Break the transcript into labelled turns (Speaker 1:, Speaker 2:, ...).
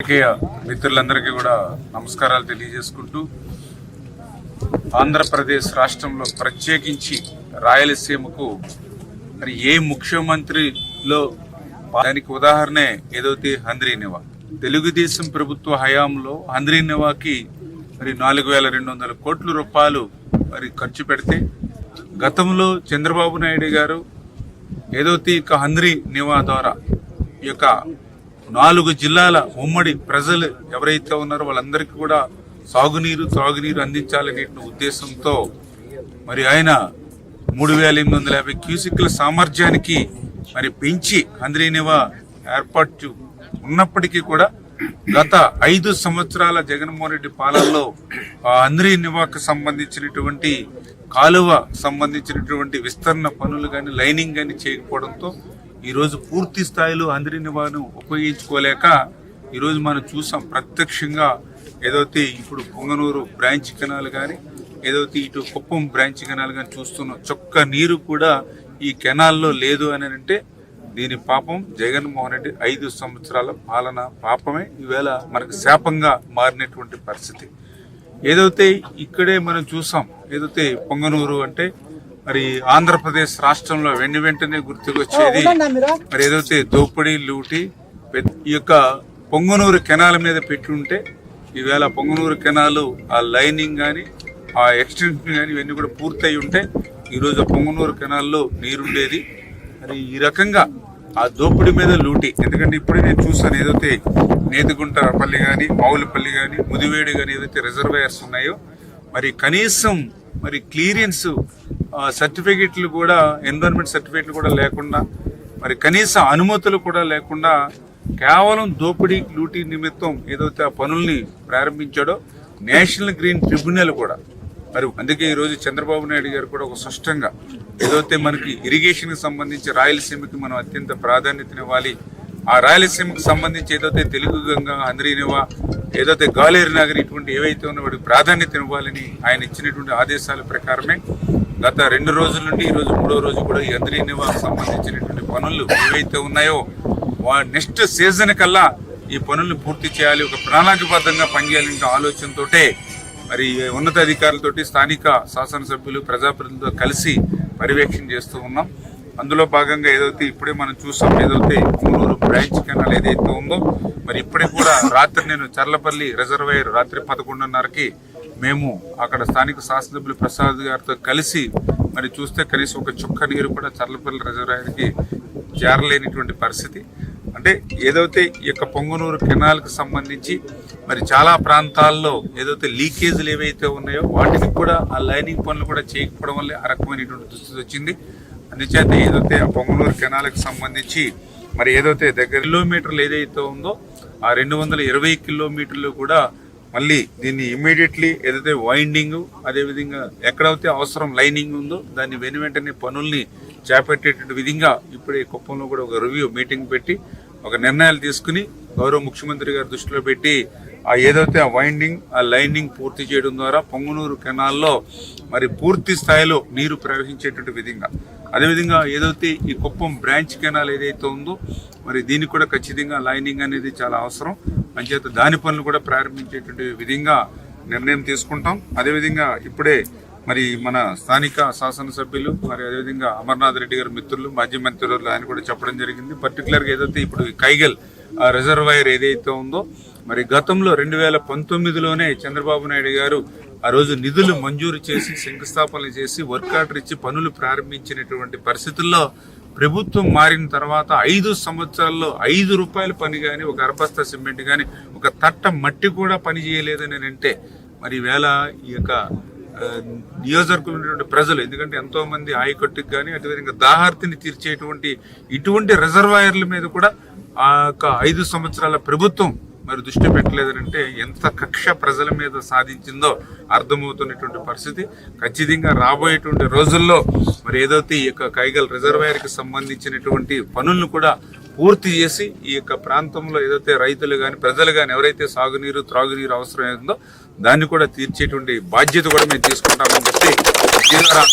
Speaker 1: రాజకీయ మిత్రులందరికీ కూడా నమస్కారాలు తెలియజేసుకుంటూ ఆంధ్రప్రదేశ్ రాష్ట్రంలో ప్రత్యేకించి రాయలసీమకు మరి ఏ ముఖ్యమంత్రిలో దానికి ఉదాహరణే ఏదైతే హంద్రీ నివా తెలుగుదేశం ప్రభుత్వ హయాంలో హంద్రీ నివాకి మరి నాలుగు వేల రెండు వందల కోట్ల రూపాయలు మరి ఖర్చు పెడితే గతంలో చంద్రబాబు నాయుడు గారు ఏదైతే ఇక హంద్రీ నివా ద్వారా ఈ యొక్క నాలుగు జిల్లాల ఉమ్మడి ప్రజలు ఎవరైతే ఉన్నారో వాళ్ళందరికీ కూడా సాగునీరు త్రాగునీరు అందించాలనే ఉద్దేశంతో మరి ఆయన మూడు వేల ఎనిమిది వందల యాభై క్యూసిక్ల సామర్థ్యానికి మరి పెంచి అంద్రీనివా ఏర్పాటు ఉన్నప్పటికీ కూడా గత ఐదు సంవత్సరాల జగన్మోహన్ రెడ్డి పాలనలో ఆ అంద్రీ నివాకు సంబంధించినటువంటి కాలువ సంబంధించినటువంటి విస్తరణ పనులు కానీ లైనింగ్ కానీ చేయకపోవడంతో ఈరోజు పూర్తి స్థాయిలో అందరిని నివాను ఉపయోగించుకోలేక ఈరోజు మనం చూసాం ప్రత్యక్షంగా ఏదైతే ఇప్పుడు పొంగనూరు బ్రాంచ్ కెనాల్ కానీ ఏదైతే ఇటు కుప్పం బ్రాంచ్ కెనాల్ కానీ చూస్తున్నాం. చొక్క నీరు కూడా ఈ కెనాల్లో లేదు అని అంటే దీని పాపం జగన్మోహన్ రెడ్డి ఐదు సంవత్సరాల పాలన పాపమే. ఈవేళ మనకు శాపంగా మారినటువంటి పరిస్థితి. ఏదైతే ఇక్కడే మనం చూసాం ఏదైతే పొంగనూరు అంటే మరి ఆంధ్రప్రదేశ్ రాష్ట్రంలో వెండి వెంటనే గుర్తుకొచ్చేది మరి? ఏదైతే దోపిడీ లూటి ఈ యొక్క పొంగనూరు కెనాల్ మీద పెట్టి ఉంటే ఈవేళ పొంగనూరు కెనాల్ ఆ లైనింగ్ కానీ ఆ ఎక్స్టెన్షన్ కానీ ఇవన్నీ కూడా పూర్తయి ఉంటే ఈరోజు పొంగనూరు కెనాల్లో నీరుండేది. మరి ఈ రకంగా ఆ దోపిడీ మీద లూటి ఎందుకంటే ఇప్పుడే నేను చూసాను ఏదైతే నేతిగుంటపల్లి కానీ మావులపల్లి కానీ ముదివేడి కానీ ఏదైతే రిజర్వాయర్స్ ఉన్నాయో మరి కనీసం మరి క్లియరెన్స్ సర్టిఫికెట్లు కూడా ఎన్విరాన్మెంట్ సర్టిఫికెట్లు కూడా లేకుండా మరి కనీస అనుమతులు కూడా లేకుండా కేవలం దోపిడీ లూటీ నిమిత్తం ఏదైతే ఆ పనుల్ని ప్రారంభించాడో నేషనల్ గ్రీన్ ట్రిబ్యునల్ కూడా. మరి అందుకే ఈరోజు చంద్రబాబు నాయుడు గారు కూడా ఒక స్పష్టంగా ఏదైతే మనకి ఇరిగేషన్కి సంబంధించి రాయలసీమకి మనం అత్యంత ప్రాధాన్యతనివ్వాలి ఆ రాయలసీమకు సంబంధించి ఏదైతే తెలుగు గంగ అంద్రీనివా ఏదైతే గాలేరు నగర్ ఇటువంటి ఏవైతే ఉన్న వాటికి ప్రాధాన్యతనివ్వాలని ఆయన ఇచ్చినటువంటి ఆదేశాల ప్రకారమే గత రెండు రోజుల నుండి ఈ రోజు మూడో రోజు కూడా ఈ అంద్రీనివా సంబంధించినటువంటి పనులు ఏవైతే ఉన్నాయో నెక్స్ట్ సీజన్ కల్లా ఈ పనులను పూర్తి చేయాలి ఒక ప్రణాళికబద్ధంగా పనిచేయాలనే ఆలోచనతో మరి ఉన్నతాధికారులతోటి స్థానిక శాసనసభ్యులు ప్రజాప్రతినిధులతో కలిసి పర్యవేక్షణ చేస్తూ ఉన్నాం. అందులో భాగంగా ఏదైతే ఇప్పుడే మనం చూసాం ఏదైతే మూలూరు బ్రాంచ్ కెనాల్ ఏదైతే ఉందో మరి ఇప్పుడే కూడా రాత్రి నేను చర్లపల్లి రిజర్వాయర్ రాత్రి పదకొండున్నరకి మేము అక్కడ స్థానిక శాసనసభ్యులు ప్రసాద్ గారితో కలిసి మరి చూస్తే కనీసం ఒక చుక్క నీరు కూడా చర్లపల్లి రిజర్వాయర్కి చేరలేనిటువంటి పరిస్థితి. అంటే ఏదైతే ఈ యొక్క పొంగునూరు కెనాల్కి సంబంధించి మరి చాలా ప్రాంతాల్లో ఏదైతే లీకేజీలు ఏవైతే ఉన్నాయో వాటికి కూడా ఆ లైనింగ్ పనులు కూడా చేయకపోవడం వల్లే ఆ రకమైనటువంటి దుస్థితి వచ్చింది. అందుచేత ఏదైతే ఆ పొంగనూరు కెనాల్కి సంబంధించి మరి ఏదైతే దగ్గర కిలోమీటర్లు ఏదైతే ఉందో ఆ రెండు వందల ఇరవై కిలోమీటర్లు కూడా మళ్ళీ దీన్ని ఇమీడియట్లీ ఏదైతే వైండింగ్ అదేవిధంగా ఎక్కడైతే అవసరం లైనింగ్ ఉందో దాన్ని వెను వెంటనే పనుల్ని చేపట్టేటువంటి విధంగా ఇప్పుడే కుప్పంలో కూడా ఒక రివ్యూ మీటింగ్ పెట్టి ఒక నిర్ణయాలు తీసుకుని గౌరవ ముఖ్యమంత్రి గారి దృష్టిలో పెట్టి ఆ ఏదైతే ఆ వైండింగ్ ఆ లైనింగ్ పూర్తి చేయడం ద్వారా పొంగునూరు కెనాల్లో మరి పూర్తి స్థాయిలో నీరు ప్రవహించేటువంటి విధంగా అదేవిధంగా ఏదైతే ఈ కుప్పం బ్రాంచ్ కెనాల్ ఏదైతే ఉందో మరి దీనికి కూడా ఖచ్చితంగా లైనింగ్ అనేది చాలా అవసరం. అంచేత దాని పనులు కూడా ప్రారంభించేటువంటి విధంగా నిర్ణయం తీసుకుంటాం. అదేవిధంగా ఇప్పుడే మరి మన స్థానిక శాసనసభ్యులు మరి అదేవిధంగా అమర్నాథ్ రెడ్డి గారి మిత్రులు మాజీ మంత్రులు ఆయన కూడా చెప్పడం జరిగింది. పర్టికులర్గా ఏదైతే ఇప్పుడు కైగల్ ఆ రిజర్వాయర్ ఏదైతే ఉందో మరి గతంలో రెండు వేల పంతొమ్మిదిలోనే చంద్రబాబు నాయుడు గారు ఆ రోజు నిధులు మంజూరు చేసి శంకుస్థాపనలు చేసి వర్క్ ఆర్డర్ ఇచ్చి పనులు ప్రారంభించినటువంటి పరిస్థితుల్లో ప్రభుత్వం మారిన తర్వాత ఐదు సంవత్సరాల్లో ఐదు రూపాయల పని కానీ ఒక అరబస్తా సిమెంట్ కానీ ఒక తట్ట మట్టి కూడా పని చేయలేదని అంటే మరి వేళ ఈ యొక్క ఆ, నియోజకవర్గంలో ఉన్నటువంటి ప్రజలు ఎందుకంటే ఎంతోమంది ఆయకట్టుకు కానీ అదేవిధంగా దాహార్తిని తీర్చేటువంటి ఇటువంటి రిజర్వాయర్ల మీద కూడా ఆ యొక్క ఐదు సంవత్సరాల ప్రభుత్వం మరి దృష్టి పెట్టలేదనంటే ఎంత కక్ష ప్రజల మీద సాధించిందో అర్థమవుతున్నటువంటి పరిస్థితి. ఖచ్చితంగా రాబోయేటువంటి రోజుల్లో మరి ఏదైతే ఈ యొక్క కైగల్ రిజర్వాయర్కి సంబంధించినటువంటి పనులను కూడా పూర్తి చేసి ఈ యొక్క ప్రాంతంలో ఏదైతే రైతులు కానీ ప్రజలు కానీ ఎవరైతే సాగునీరు త్రాగునీరు అవసరం ఏందో దాన్ని కూడా తీర్చేటువంటి బాధ్యత కూడా మేము తీసుకుంటామని చెప్పి ద్వారా